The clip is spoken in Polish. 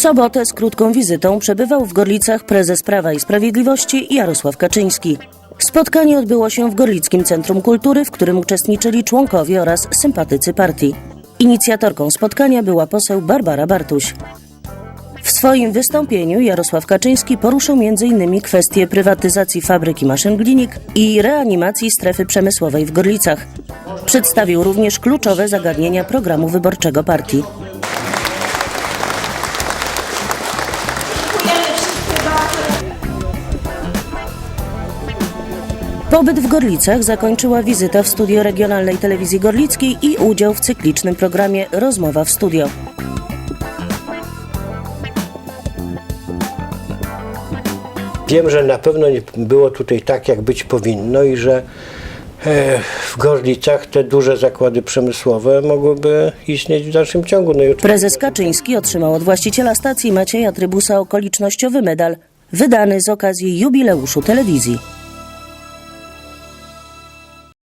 sobotę z krótką wizytą przebywał w Gorlicach prezes Prawa i Sprawiedliwości Jarosław Kaczyński. Spotkanie odbyło się w Gorlickim Centrum Kultury, w którym uczestniczyli członkowie oraz sympatycy partii. Inicjatorką spotkania była poseł Barbara Bartuś. W swoim wystąpieniu Jarosław Kaczyński poruszył m.in. kwestię prywatyzacji fabryki maszyn Glinik i reanimacji strefy przemysłowej w Gorlicach. Przedstawił również kluczowe zagadnienia programu wyborczego partii. Pobyt w Gorlicach zakończyła wizyta w studio Regionalnej Telewizji Gorlickiej i udział w cyklicznym programie Rozmowa w studio. Wiem, że na pewno nie było tutaj tak, jak być powinno i że e, w Gorlicach te duże zakłady przemysłowe mogłyby istnieć w dalszym ciągu. No Prezes Kaczyński otrzymał od właściciela stacji Macieja Trybusa okolicznościowy medal wydany z okazji jubileuszu telewizji.